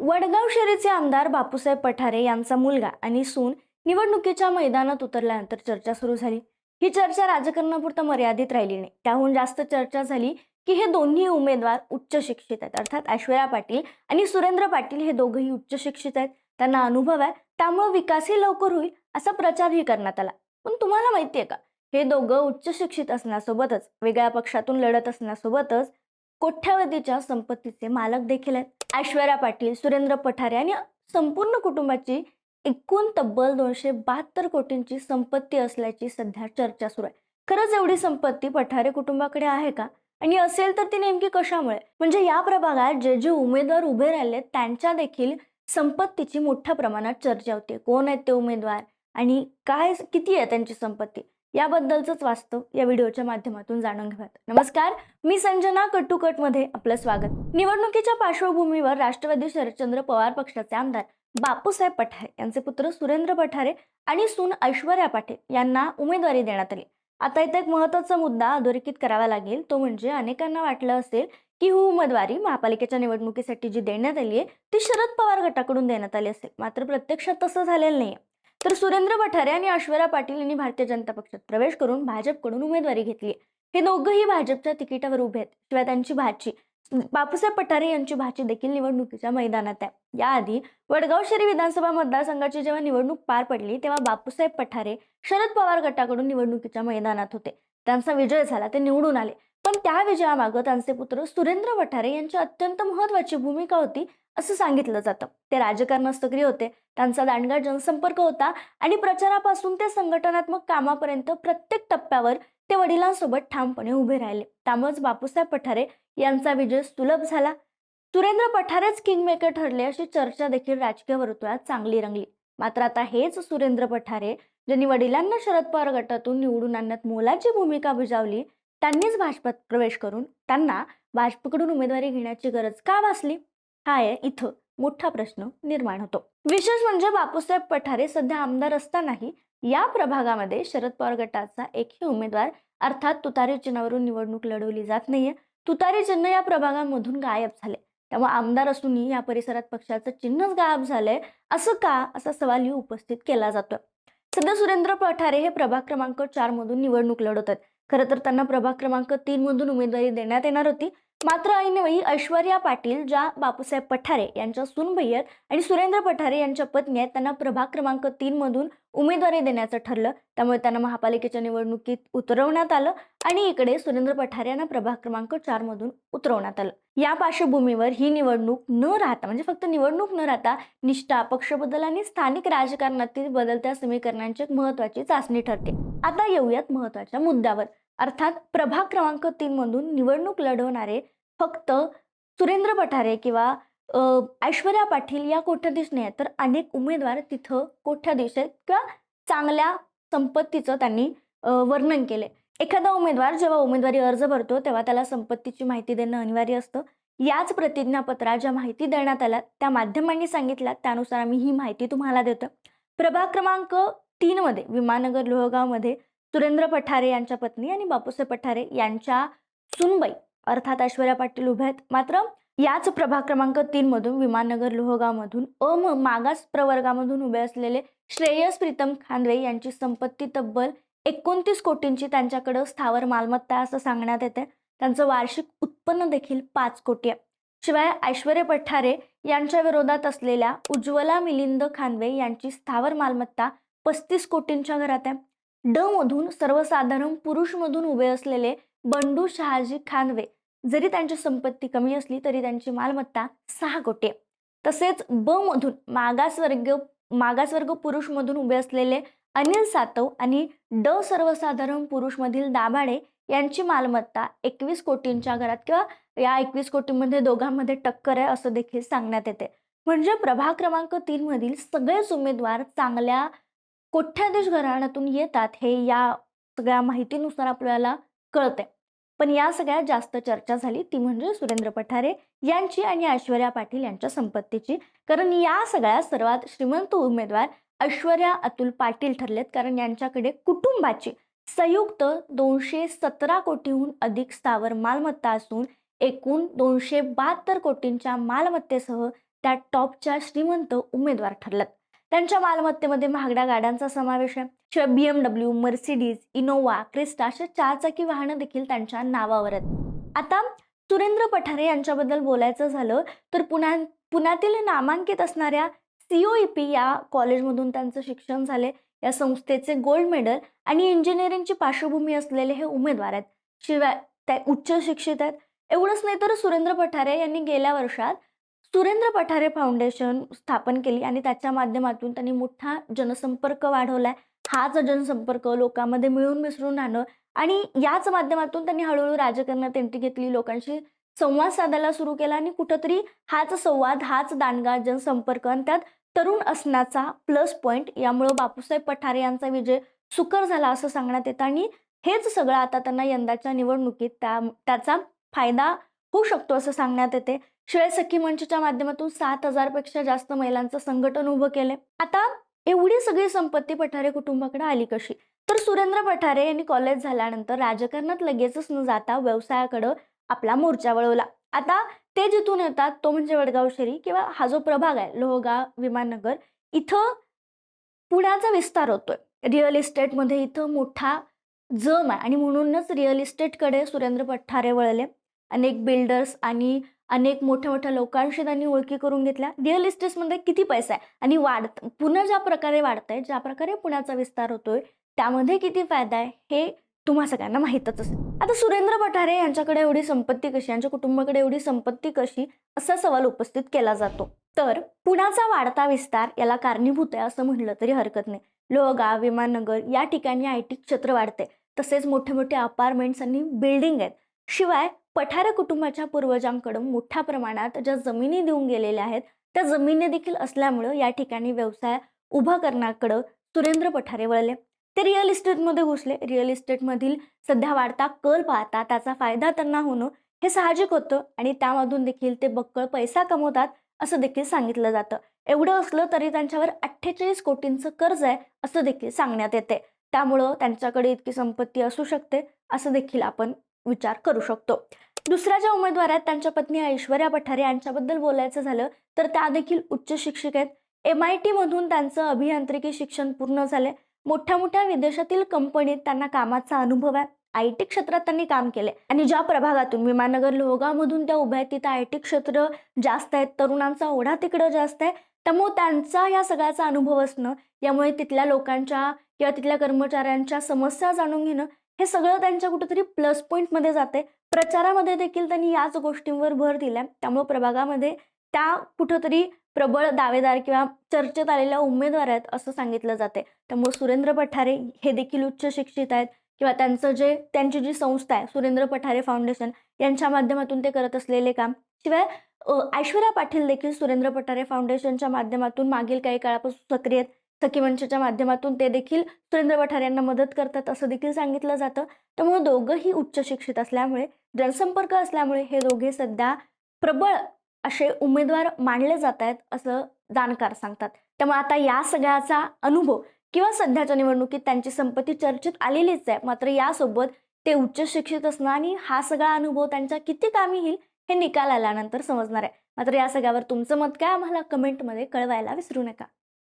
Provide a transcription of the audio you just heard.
वडगाव शहरीचे आमदार बापूसाहेब पठारे यांचा मुलगा आणि सून निवडणुकीच्या मैदानात उतरल्यानंतर चर्चा सुरू झाली. ही चर्चा राजकारणापुरतं मर्यादित राहिली नाही. त्याहून जास्त चर्चा झाली की हे दोन्ही उमेदवार उच्च शिक्षित आहेत. अर्थात ऐश्वर्या पाटील आणि सुरेंद्र पाटील हे दोघंही उच्च शिक्षित आहेत. त्यांना अनुभव आहे. त्यामुळे विकासही लवकर होईल असा प्रचारही करण्यात आला. पण तुम्हाला माहिती आहे का? हे दोघं उच्च शिक्षित असण्यासोबतच वेगळ्या पक्षातून लढत असण्यासोबतच कोट्यावधीच्या संपत्तीचे मालक देखील आहेत. ऐश्वर्या पाटील सुरेंद्र पठारे आणि संपूर्ण कुटुंबाची एकूण तब्बल दोनशे बहात्तर कोटींची संपत्ती असल्याची सध्या चर्चा सुरू आहे. खरंच एवढी संपत्ती पठारे कुटुंबाकडे आहे का? आणि असेल तर ती नेमकी कशामुळे? म्हणजे या प्रभागात जे जे उमेदवार उभे राहिले त्यांच्या देखील संपत्तीची मोठ्या प्रमाणात चर्चा होते. कोण आहेत ते उमेदवार? आणि काय किती आहे त्यांची संपत्ती? याबद्दलच वास्तव या व्हिडिओच्या माध्यमातून जाणून घेऊयात. नमस्कार मी संजना कट्टुकटमध्ये आपलं स्वागत. निवडणुकीच्या पार्श्वभूमीवर राष्ट्रवादी शरदचंद्र पवार पक्षाचे आमदार बापूसाहेब पठारे यांचे पुत्र सुरेंद्र पठारे आणि सून ऐश्वर्या पाटील यांना उमेदवारी देण्यात आली. आता इथे एक महत्त्वाचा मुद्दा अधोरेखित करावा लागेल. तो म्हणजे अनेकांना वाटलं असेल की ही उमेदवारी महापालिकेच्या निवडणुकीसाठी जी देण्यात आली आहे ती शरद पवार गटाकडून देण्यात आली असेल. मात्र प्रत्यक्षात तसं झालेलं नाही तर सुरेंद्र पठारे आणि अश्वरा पाटील यांनी भारतीय जनता पक्षात प्रवेश करून भाजपकडून उमेदवारी घेतली हे दोघंही भाजपच्या तिकिटावर उभे आहेत. शिवाय त्यांची भाची बापूसाहेब पठारे यांची भाची देखील निवडणुकीच्या मैदानात आहे. याआधी वडगाव शहरी विधानसभा मतदारसंघाची जेव्हा निवडणूक पार पडली तेव्हा बापूसाहेब पठारे शरद पवार गटाकडून निवडणुकीच्या मैदानात होते. त्यांचा विजय झाला ते निवडून आले. पण त्या विजयामागं त्यांचे पुत्र सुरेंद्र पठारे यांची अत्यंत महत्वाची भूमिका होती. असं सांगितलं जातं. ते राजकारणात सक्रिय होते. त्यांचा दांडगा जनसंपर्क होता आणि प्रचारापासून ते संघटनात्मक कामापर्यंत प्रत्येक टप्प्यावर ते वडिलांसोबत ठामपणे उभे राहिले. त्यामुळेच बापूसाहेब पठारे यांचा विजय सुलभ झाला. सुरेंद्र पठारेच किंगमेकर ठरले अशी चर्चा देखील राजकीय वर्तुळात चांगली रंगली. मात्र आता हेच सुरेंद्र पठारे ज्यांनी वडिलांना शरद पवार गटातून निवडून आणण्यात मोलाची भूमिका बजावली त्यांनीच भाजपात प्रवेश करून त्यांना भाजपकडून उमेदवारी घेण्याची गरज का भासली? हा आहे इथं मोठा प्रश्न निर्माण होतो. विशेष म्हणजे बापूसाहेब पठारे सध्या आमदार असतानाही या प्रभागामध्ये शरद पवार गटाचा एकही उमेदवार अर्थात तुतारी चिन्हावरून निवडणूक लढवली जात नाहीये. तुतारी चिन्ह या प्रभागांमधून गायब झाले. त्यामुळे आमदार असूनही या परिसरात पक्षाचं चिन्हच गायब झालंय असं का असा सवालही उपस्थित केला जातोय. सध्या सुरेंद्र पठारे हे प्रभाग क्रमांक चार मधून निवडणूक लढवतात. खरं तर त्यांना प्रभाग क्रमांक तीन मधून उमेदवारी देण्यात येणार होती. मात्र ऐनवेळी ऐश्वर्या पाटील ज्या बापूसाहेब पठारे यांच्या सूनबाई आणि सुरेंद्र पठारे यांच्या पत्नी आहेत त्यांना प्रभाग क्रमांक तीन मधून उमेदवारी देण्याचं ठरलं. त्यामुळे त्यांना महापालिकेच्या निवडणुकीत उतरवण्यात आलं आणि इकडे सुरेंद्र पठारे यांना प्रभाग क्रमांक चार मधून उतरवण्यात आलं. या पार्श्वभूमीवर ही निवडणूक न राहता म्हणजे फक्त निवडणूक न राहता निष्ठा पक्षबदल आणि स्थानिक राजकारणातील बदलत्या समीकरणांची एक महत्वाची चाचणी ठरते. आता येऊयात महत्त्वाच्या मुद्द्यावर. अर्थात प्रभाग क्रमांक तीनमधून निवडणूक लढवणारे फक्त सुरेंद्र पठारे किंवा ऐश्वर्या पाटील या कोठ्याधीश नाही आहेत तर अनेक उमेदवार तिथं कोठ्याधीश आहेत किंवा चांगल्या संपत्तीचं त्यांनी वर्णन केले एखादा उमेदवार जेव्हा उमेदवारी अर्ज भरतो तेव्हा त्याला संपत्तीची माहिती देणं अनिवार्य असतं. याच प्रतिज्ञापत्रात ज्या माहिती देण्यात आल्या त्या माध्यमांनी सांगितल्या त्यानुसार आम्ही ही माहिती तुम्हाला देतो. प्रभाग क्रमांक तीनमध्ये विमानगर विमाननगर लोहगावमध्ये सुरेंद्र पठारे यांच्या पत्नी आणि बापूसाहेब पठारे यांच्या सुनबाई अर्थात ऐश्वर्या पाटील उभ्या आहेत. मात्र याच प्रभाग क्रमांक तीन मधून विमाननगर लोहगावमधून अम मागास प्रवर्गामधून उभे असलेले श्रेयस प्रीतम खांदवे यांची संपत्ती तब्बल एकोणतीस कोटींची त्यांच्याकडं स्थावर मालमत्ता असं सांगण्यात येते त्यांचं वार्षिक उत्पन्न देखील पाच कोटी आहे. शिवाय ऐश्वर्य पठारे यांच्या विरोधात असलेल्या उज्ज्वला मिलिंद खांदवे यांची स्थावर मालमत्ता पस्तीस कोटींच्या घरात आहे. ड मधून सर्वसाधारण पुरुषमधून उभे असलेले बंडू शहाजी खानवे. जरी त्यांची संपत्ती कमी असली तरी त्यांची मालमत्ता सहा कोटी तसेच ब मधून मागासवर्ग मागासवर्ग पुरुषमधून उभे असलेले अनिल सातव आणि ड सर्वसाधारण पुरुषमधील दाभाडे यांची मालमत्ता एकवीस कोटींच्या घरात किंवा या एकवीस कोटींमध्ये दोघांमध्ये टक्कर आहे असं देखील सांगण्यात येते. म्हणजे प्रभाग क्रमांक तीन मधील सगळेच उमेदवार चांगल्या कोठ्याधीश घराण्यातून येतात हे या सगळ्या माहितीनुसार आपल्याला कळते पण या सगळ्यात जास्त चर्चा झाली ती म्हणजे सुरेंद्र पठारे यांची आणि ऐश्वर्या पाटील यांच्या संपत्तीची. कारण या सगळ्या सर्वात श्रीमंत उमेदवार ऐश्वर्या अतुल पाटील ठरलेत. कारण यांच्याकडे कुटुंबाची संयुक्त दोनशे सतरा कोटीहून अधिक स्थावर मालमत्ता असून एकूण दोनशे बहात्तर कोटींच्या मालमत्तेसह त्या टॉपच्या श्रीमंत उमेदवार ठरल्यात त्यांच्या मालमत्तेमध्ये महागड्या गाड्यांचा समावेश आहे. शिवाय B W Mercedes Innova Crysta अशा चारचाकी वाहनं देखील त्यांच्या नावावर आहेत. आता सुरेंद्र पठारे यांच्याबद्दल बोलायचं झालं तर पुण्या पुण्यातील नामांकित असणाऱ्या सीओईपी या कॉलेजमधून त्यांचं शिक्षण झाले या संस्थेचे गोल्ड मेडल आणि इंजिनिअरिंगची पार्श्वभूमी असलेले हे उमेदवार आहेत. शिवाय त्या उच्च शिक्षित आहेत. एवढंच नाही तर सुरेंद्र पठारे यांनी गेल्या वर्षात सुरेंद्र पठारे फाउंडेशन स्थापन केली आणि त्याच्या माध्यमातून त्यांनी मोठा जनसंपर्क वाढवलाय. हाच जनसंपर्क लोकांमध्ये मिळून मिसळून राहणं आणि याच माध्यमातून त्यांनी हळूहळू राजकारणात एंट्री घेतली लोकांशी संवाद साधायला सुरू केला आणि कुठंतरी हाच संवाद हाच दांडगा जनसंपर्क आणि त्यात तरुण असण्याचा प्लस पॉईंट यामुळं बापूसाहेब पठारे यांचा विजय सुकर झाला असं सांगण्यात येतं आणि हेच सगळं आता त्यांना यंदाच्या निवडणुकीत त्या त्याचा फायदा होऊ शकतो असं सांगण्यात येते. शिवाय सखी मंचच्या माध्यमातून सात हजारपेक्षा जास्त महिलांचं संघटन उभं केलंय. आता एवढी सगळी संपत्ती पठारे कुटुंबाकडे आली कशी? तर सुरेंद्र पठारे यांनी कॉलेज झाल्यानंतर राजकारणात लगेचच न जाता व्यवसायाकडं आपला मोर्चा वळवला. आता ते जिथून येतात तो म्हणजे वडगाव शहरी किंवा हा जो प्रभाग आहे लोहगाव विमाननगर इथं पुण्याचा विस्तार होतोय. रिअल इस्टेटमध्ये इथं मोठा जम आहे आणि म्हणूनच रिअल इस्टेटकडे सुरेंद्र पठारे वळले. अनेक बिल्डर्स आणि अनेक मोठ्या मोठ्या लोकांशी त्यांनी ओळखी करून घेतल्या. रिअल इस्टेटमध्ये म्हणजे किती पैसा आहे? आणि वाढत पुन्हा ज्या प्रकारे वाढत आहे ज्या प्रकारे पुण्याचा विस्तार होतोय त्यामध्ये किती फायदा आहे हे तुम्हा सगळ्यांना माहीतच असेल. आता सुरेंद्र पठारे यांच्याकडे एवढी संपत्ती कशी यांच्या कुटुंबाकडे एवढी संपत्ती कशी असा सवाल उपस्थित केला जातो. तर पुण्याचा वाढता विस्तार याला कारणीभूत आहे असं म्हटलं तरी हरकत नाही. लोहगाव विमाननगर या ठिकाणी आय टी क्षेत्र वाढते तसेच मोठे मोठे अपार्टमेंट्स आणि बिल्डिंग आहेत. शिवाय पठारे कुटुंबाच्या पूर्वजांकडून मोठ्या प्रमाणात ज्या जमिनी देऊन गेलेल्या आहेत त्या जमिनी देखील असल्यामुळं या ठिकाणी व्यवसाय उभा करण्याकडं सुरेंद्र पठारे वळले. ते रिअल इस्टेटमध्ये घुसले. रिअल इस्टेटमधील सध्या वाढता कल पाहता त्याचा फायदा त्यांना होणं हे साहजिक होतं आणि त्यामधून देखील ते बक्कळ पैसा कमवतात असं देखील सांगितलं जातं. एवढं असलं तरी त्यांच्यावर अठ्ठेचाळीस कोटींचं कर्ज आहे असं देखील सांगण्यात येते. त्यामुळं त्यांच्याकडे इतकी संपत्ती असू शकते असं देखील आपण विचार करू शकतो. दुसऱ्या ज्या उमेदवार आहेत त्यांच्या पत्नी ऐश्वर्या पठारे यांच्याबद्दल बोलायचं झालं तर त्या देखील उच्च शिक्षक आहेत. एम आय टीमधून त्यांचं अभियांत्रिकी शिक्षण पूर्ण झालंय. मोठ्या मोठ्या विदेशातील कंपनीत त्यांना कामाचा अनुभव आहे. आय टी क्षेत्रात त्यांनी काम केले आणि ज्या प्रभागातून विमाननगर लोहगावमधून त्या उभ्या आहेत तिथं आय टी क्षेत्र जास्त आहेत. तरुणांचा ओढा तिकडं जास्त आहे. त्यामुळे त्यांचा या सगळ्याचा अनुभव असणं यामुळे तिथल्या लोकांच्या किंवा तिथल्या कर्मचाऱ्यांच्या समस्या जाणून घेणं हे सगळं त्यांच्या कुठेतरी प्लस पॉईंटमध्ये जाते प्रचारामध्ये देखील त्यांनी याच गोष्टींवर भर दिला त्यामुळे प्रभागामध्ये त्या कुठंतरी प्रबळ दावेदार किंवा चर्चेत आलेल्या उमेदवार आहेत असं सांगितलं जाते त्यामुळे सुरेंद्र पठारे हे देखील उच्च शिक्षित आहेत किंवा त्यांचं जे त्यांची जी संस्था आहे सुरेंद्र पठारे फाउंडेशन यांच्या माध्यमातून ते करत असलेले काम. शिवाय ऐश्वर्या पाटील देखील सुरेंद्र पठारे फाउंडेशनच्या माध्यमातून मागील काही काळापासून सक्रिय आहेत. सखी मंचच्या माध्यमातून ते देखील सुरेंद्र पठारे यांना मदत करतात असं देखील सांगितलं जातं. त्यामुळे दोघंही उच्च शिक्षित असल्यामुळे जनसंपर्क असल्यामुळे हे दोघे सध्या प्रबळ असे उमेदवार मानले जात आहेत असं जाणकार सांगतात. त्यामुळे आता या सगळ्याचा अनुभव किंवा सध्याच्या निवडणुकीत त्यांची संपत्ती चर्चेत आलेलीच आहे. मात्र यासोबत ते उच्च शिक्षित असणं आणि हा सगळा अनुभव त्यांच्या किती कामी येईल हे निकाल आल्यानंतर समजणार आहे. मात्र या सगळ्यावर तुमचं मत काय? आम्हाला कमेंटमध्ये कळवायला विसरू नका.